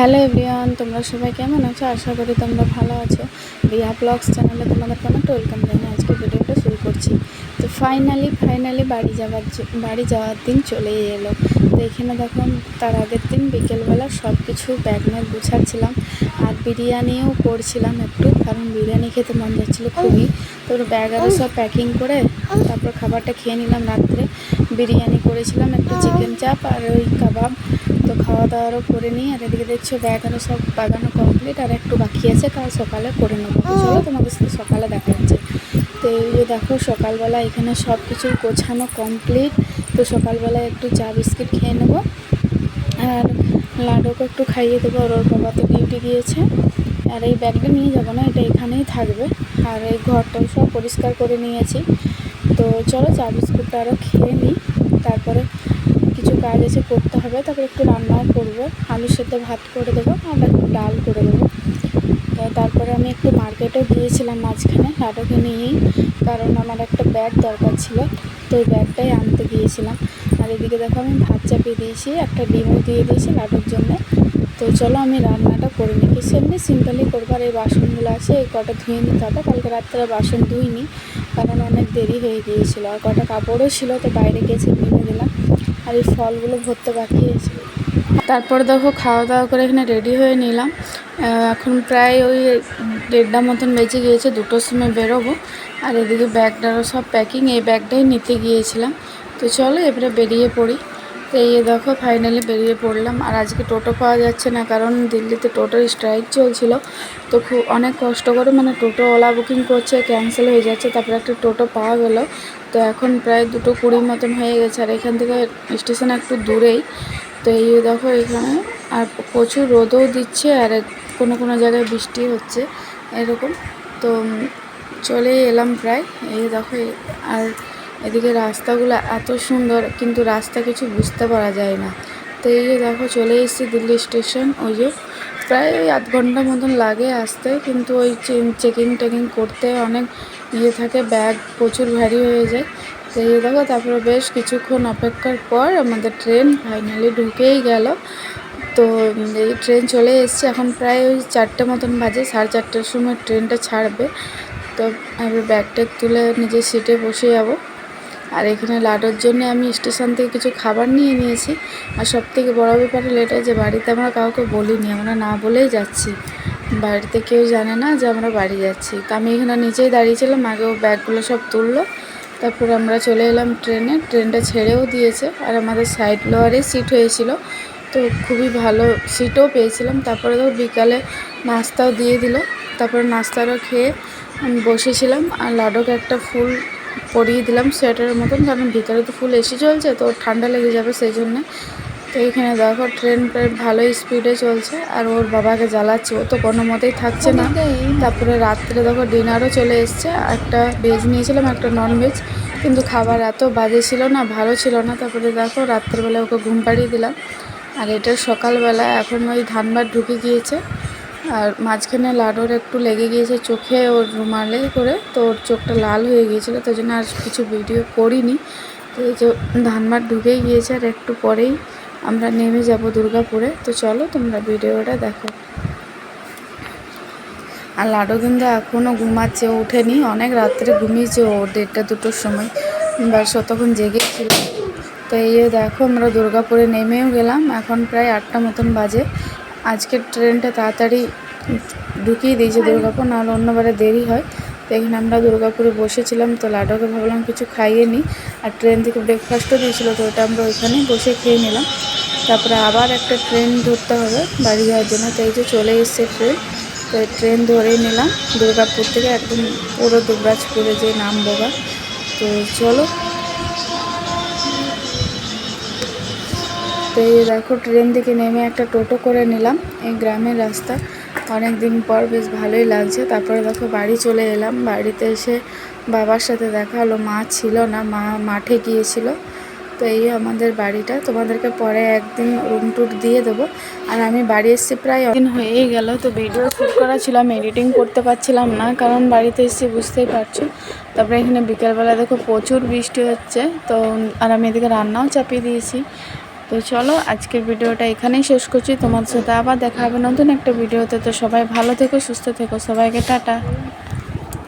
Hello everyone, তোমরা সবাই কেমন আছো? আশা করি তোমরা ভালো আছো। রিয়া ব্লগস চ্যানেলে তোমাদেরকে অনেক ওয়েলকাম জানাই আজকে ভিডিওটা শুরু করছি। তো ফাইনালি ফাইনালি বাড়ি যাওয়ার বাড়ি যাওয়ার দিন চলেই এলো। তো এখানে দেখো তার আগের দিন বিকেলবেলা সব কিছু ব্যাগ নিয়ে গুছাচ্ছিলাম। আর বিরিয়ানিও করছিলাম একটু, কারণ বিরিয়ানি খেতে মন যাচ্ছিল খুবই। তো ব্যাগ আরও সব প্যাকিং করে তারপর খাবারটা খেয়ে নিলাম রাত্রে। বিরিয়ানি করেছিলাম, একটু চিকেন চাপ আর ওই কাবাব তো খাওয়া দাওয়ারও করে নিই, আর এদিকে দেখছ ব্যাগ আরও সব বাগানো কমপ্লিট আর একটু বাকি আছে কাল সকালে করে নেব। চলো তোমাদের সাথে সকালে দেখা এই যে দেখো, সকালবেলা এখানে সব কিছু গোছানো কমপ্লিট তো সকালবেলা একটু চা বিস্কিট খেয়ে নেব। আর লাডুকে একটু খাইয়ে দেবো। আর ওর বাবা তো ডিউটি গিয়েছে। আর এই ব্যাগটা নিয়ে যাব না, এটা এখানেই থাকবে। আর এই ঘরটাও সব পরিষ্কার করে নিয়েছি। তো চলো চা বিস্কুটটা আরও খেয়ে নিই। তারপরে কিছু কাজ আছে, করতে হবে। তারপরে একটু রান্নাও করব। আলু সেদ্ধ ভাত করে দেবো আর একটু ডাল করে দেবো। তারপরে আমি একটু মার্কেটও গিয়েছিলাম মাঝখানে, লাডুকে নিয়েই, কারণ আমার একটা ব্যাগ দরকার ছিল। তো ওই ব্যাগটাই আনতে গিয়েছিলাম। আর এদিকে দেখো আমি ভাত চাপিয়ে দিয়েছি, একটা ডিমও দিয়ে দিয়েছি লাডুর জন্য। তো চলো আমি রান্নাটা করে নিই। কিছু এমনি সিম্পলি করবার এই বাসনগুলো আছে, এই কটা ধুয়ে নিতে হবে। কালকে রাত্রে বাসন ধুইনি, কারণ অনেক দেরি হয়ে গিয়েছিল। আর কটা কাপড়ও ছিল, তো বাইরে গেছে দিলাম আর এই ফলগুলো ভরতে বাকি আছে। তারপর দেখো খাওয়া দাওয়া করে এখানে রেডি হয়ে নিলাম। এখন প্রায় ওই দেড়টা মতন বেঁচে গিয়েছে, দুটোর সময় বেরোবো। আর এদিকে ব্যাগটারও সব প্যাকিং এই ব্যাগটাই নিতে গিয়েছিলাম। তো চলো এবারে বেরিয়ে পড়ি। তো এই দেখো ফাইনালি বেরিয়ে পড়লাম। আর আজকে টোটো পাওয়া যাচ্ছে না, কারণ দিল্লিতে টোটোর স্ট্রাইক চলছিল। তো খুব অনেক কষ্ট করে মানে টোটো ওলা বুকিং করছে ক্যান্সেল হয়ে যাচ্ছে, তারপরে একটা টোটো পাওয়া গেল। তো এখন প্রায় দুটো কুড়ির মতন হয়ে গেছে, আর এখান থেকে স্টেশন একটু দূরেই। তো এই দেখো এখানে, আর প্রচুর রোদও দিচ্ছে, আর কোনো কোনো জায়গায় বৃষ্টি হচ্ছে, এরকম। তো চলেই এলাম প্রায়। এই দেখো আর এদিকে রাস্তাগুলো এত সুন্দর, কিন্তু রাস্তা কিছু বুঝতে পারা যায় না। তো এই যে দেখো, চলে এসেছি দিল্লি স্টেশন, ওই যে প্রায় ওই আধ ঘণ্টা মতন লাগে আসতে, কিন্তু ওই চেকিং টেকিং করতে অনেক ইয়ে থাকে ব্যাগ প্রচুর ভারী হয়ে যায়। তো এই দেখো, তারপরে বেশ কিছুক্ষণ অপেক্ষার পর আমাদের ট্রেন ফাইনালি ঢুকেই গেল। তো এই ট্রেন চলে এসছে, এখন প্রায় ওই চারটে মতন বাজে, সাড়ে চারটের সময় ট্রেনটা ছাড়বে। তো আমি ব্যাগ ট্যাগ তুলে নিজের সিটে বসে যাব। আর এখানে লাডোর জন্য আমি স্টেশন থেকে কিছু খাবার নিয়ে নিয়েছি। আর সব থেকে বড়ো ব্যাপার হলো এটা যে বাড়িতে আমরা কাউকে বলিনি, আমরা না বলেই যাচ্ছি। বাড়িতে কেউ জানে না যে আমরা বাড়ি যাচ্ছি। তো আমি এখানে নিচেই দাঁড়িয়েছিলাম, আগে ও ব্যাগগুলো সব তুললো। তারপর আমরা চলে এলাম ট্রেনে, ট্রেনটা ছেড়েও দিয়েছে। আর আমাদের সাইড লোয়ারে সিট হয়েছিল, তো খুবই ভালো সিটও পেয়েছিলাম। তারপরে তো বিকালে নাস্তাও দিয়ে দিল। তারপরে নাস্তারও খেয়ে আমি বসেছিলাম, আর লাডুকে একটা ফুল পরিয়ে দিলাম সোয়েটারের মতন কারণ ভিতরে তো ফুল এসি চলছে তো ঠান্ডা লেগে যাবে সেই জন্যে তো এখানে দেখো ট্রেন প্রায় ভালোই স্পিডে চলছে আর ওর বাবাকে জ্বালাচ্ছে ও তো কোনো মতেই থাকছে না। তারপরে রাত্রে দেখো ডিনারও চলে এসছে একটা ভেজ নিয়েছিলাম একটা নন ভেজ কিন্তু খাবার এত বাজে ছিল না ভালো ছিল না। তারপরে দেখো রাত্রেবেলা ওকে ঘুম পাড়িয়ে দিলাম। আর এটা সকালবেলা এখন ওই ধানবার ঢুকে গিয়েছে। আর মাঝখানে লাডোর একটু লেগে গিয়েছে চোখে ওর রুমালে করে, তো ওর চোখটা লাল হয়ে গিয়েছিল তাই জন্য আর কিছু ভিডিও করিনি। তো এই যে ধানবার ঢুকেই গিয়েছে আর একটু পরেই আমরা নেমে যাব দুর্গাপুরে। তো চলো তোমরা ভিডিওটা দেখো। আর লাডো কিন্তু এখনও ঘুমাচ্ছে, ও উঠেনি অনেক রাত্রে ঘুমিয়েছে ও দেড়টা দুটোর সময় বাস তখন জেগেছিল তো এই দেখো আমরা দুর্গাপুরে নেমেও গেলাম, এখন প্রায় আটটা মতন বাজে। আজকের ট্রেনটা তাড়াতাড়ি ঢুকিয়ে দিয়েছে দুর্গাপুর, নাহলে অন্যবারে দেরি হয়। তো এখানে আমরা দুর্গাপুরে বসেছিলাম, তো লাডোকে ভাবলাম কিছু খাইয়ে নিই। আর ট্রেন থেকে ব্রেকফাস্টও দিয়েছিলো, তো ওটা আমরা ওইখানে বসে খেয়ে নিলাম। তারপরে আবার একটা ট্রেন ধরতে হবে বাড়ি যাওয়ার জন্য, তো এই যে চলে এসছে ট্রেন। তো ট্রেন ধরেই নিলাম। দুর্গাপুর থেকে একদম পুরো দুবরাজপুরে যে নামবো বা তো চলো তো এই দেখো, ট্রেন থেকে নেমে একটা টোটো করে নিলাম। এই গ্রামের রাস্তা। অনেক দিন পর বেশ ভালোই লাগছে। তারপরে দেখো, বাড়ি চলে এলাম। বাড়িতে এসে বাবার সাথে দেখা হলো। মা ছিল না, মা মাঠে গিয়েছিল। তো এই আমাদের বাড়িটা। তোমাদেরকে পরে একদিন রুম টুর দিয়ে দেবো। আর আমি বাড়ি এসেছি প্রায় দিন হয়েই গেল। তো ভিডিও শ্যুট করা ছিল এডিটিং করতে পারছিলাম না। কারণ বাড়িতে এসেছি বুঝতেই পারছ। তারপরে এখানে বিকেলবেলা দেখো প্রচুর বৃষ্টি হচ্ছে। তো, আর আমি এদিকে রান্নাও চাপিয়ে দিয়েছি। তো চলো, আজকের ভিডিওটা এখানেই শেষ করছি। তোমার সাথে আবার দেখা হবে নতুন একটা ভিডিওতে। তো সবাই ভালো থেকো, সুস্থ থেকো। সবাইকে টাটা।